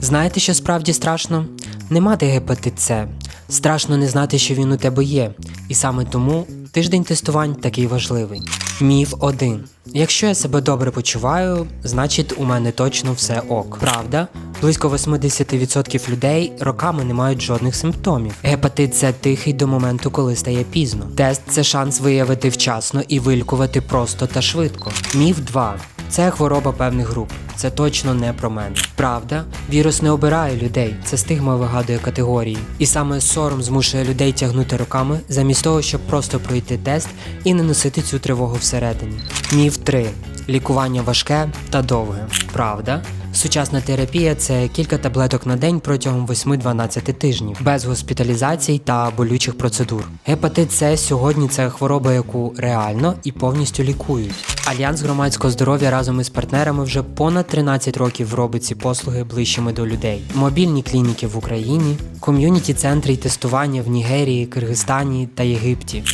Знаєте, що справді страшно? Не мати гепатит С. Страшно не знати, що він у тебе є. І саме тому тиждень тестувань такий важливий. Міф 1. Якщо я себе добре почуваю, значить у мене точно все ок. Правда? Близько 80% людей роками не мають жодних симптомів. Гепатит це тихий до моменту, коли стає пізно. Тест це шанс виявити вчасно і вилікувати просто та швидко. Міф 2. Це хвороба певних груп. Це точно не про мене. Правда, вірус не обирає людей. Це стигма вигадує категорії. І саме сором змушує людей тягнути руками, замість того, щоб просто пройти тест і не носити цю тривогу всередині. Міф 3. Лікування важке та довге. Правда? Сучасна терапія це кілька таблеток на день протягом 8-12 тижнів, без госпіталізацій та болючих процедур. Гепатит С сьогодні це хвороба, яку реально і повністю лікують. Альянс громадського здоров'я разом із партнерами вже понад 13 років робить ці послуги ближчими до людей. Мобільні клініки в Україні, ком'юніті центри і тестування в Нігерії, Киргизстані та Єгипті.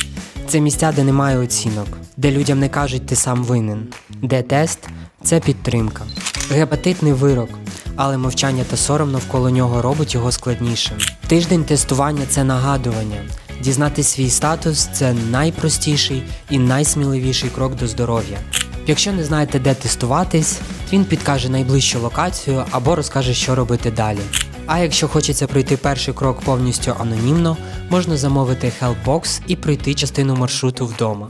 Це місця, де немає оцінок, де людям не кажуть ти сам винен, де тест це підтримка. Гепатит не вирок, але мовчання та сором навколо нього робить його складнішим. Тиждень тестування це нагадування. Дізнати свій статус це найпростіший і найсміливіший крок до здоров'я. Якщо не знаєте, де тестуватись, він підкаже найближчу локацію або розкаже, що робити далі. А якщо хочеться пройти перший крок повністю анонімно, можна замовити Helpbox і пройти частину маршруту вдома.